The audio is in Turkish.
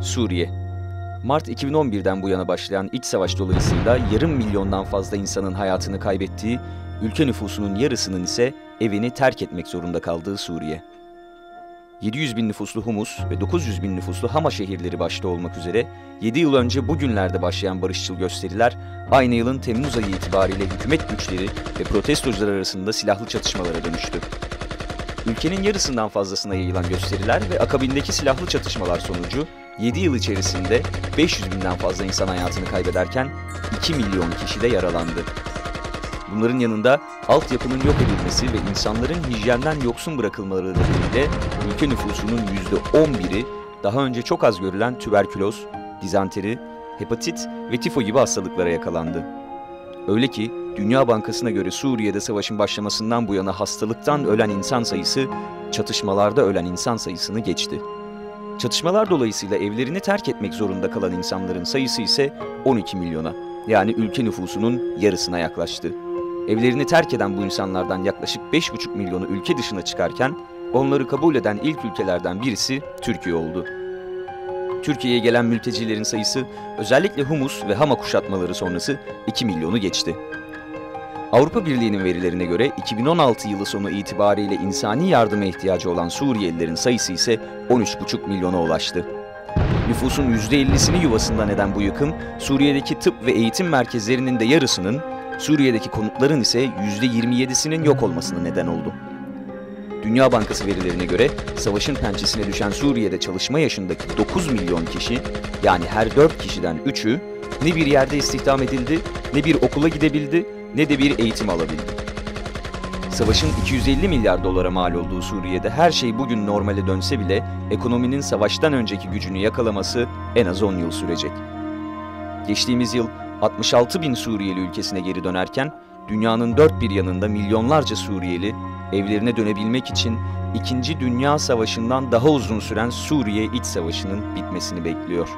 Suriye. Mart 2011'den bu yana başlayan iç savaş dolayısıyla yarım milyondan fazla insanın hayatını kaybettiği, ülke nüfusunun yarısının ise evini terk etmek zorunda kaldığı Suriye. 700 bin nüfuslu Humus ve 900 bin nüfuslu Hama şehirleri başta olmak üzere 7 yıl önce bugünlerde başlayan barışçıl gösteriler aynı yılın Temmuz ayı itibariyle hükümet güçleri ve protestocular arasında silahlı çatışmalara dönüştü. Ülkenin yarısından fazlasına yayılan gösteriler ve akabindeki silahlı çatışmalar sonucu 7 yıl içerisinde 500 binden fazla insan hayatını kaybederken 2 milyon kişi de yaralandı. Bunların yanında altyapının yok edilmesi ve insanların hijyenden yoksun bırakılmaları nedeniyle ülke nüfusunun %11'i daha önce çok az görülen tüberküloz, dizanteri, hepatit ve tifo gibi hastalıklara yakalandı. Öyle ki Dünya Bankası'na göre Suriye'de savaşın başlamasından bu yana hastalıktan ölen insan sayısı çatışmalarda ölen insan sayısını geçti. Çatışmalar dolayısıyla evlerini terk etmek zorunda kalan insanların sayısı ise 12 milyona. Yani ülke nüfusunun yarısına yaklaştı. Evlerini terk eden bu insanlardan yaklaşık 5,5 milyonu ülke dışına çıkarken onları kabul eden ilk ülkelerden birisi Türkiye oldu. Türkiye'ye gelen mültecilerin sayısı özellikle Humus ve Hama kuşatmaları sonrası 2 milyonu geçti. Avrupa Birliği'nin verilerine göre 2016 yılı sonu itibariyle insani yardıma ihtiyacı olan Suriyelilerin sayısı ise 13,5 milyona ulaştı. Nüfusun %50'sini yuvasından eden bu yıkım, Suriye'deki tıp ve eğitim merkezlerinin de yarısının, Suriye'deki konutların ise %27'sinin yok olmasına neden oldu. Dünya Bankası verilerine göre savaşın pençesine düşen Suriye'de çalışma yaşındaki 9 milyon kişi, yani her 4 kişiden 3'ü ne bir yerde istihdam edildi, ne bir okula gidebildi, ne de bir eğitim alabildi. Savaşın 250 milyar dolara mal olduğu Suriye'de her şey bugün normale dönse bile ekonominin savaştan önceki gücünü yakalaması en az 10 yıl sürecek. Geçtiğimiz yıl 66 bin Suriyeli ülkesine geri dönerken dünyanın dört bir yanında milyonlarca Suriyeli evlerine dönebilmek için İkinci Dünya Savaşı'ndan daha uzun süren Suriye İç Savaşı'nın bitmesini bekliyor.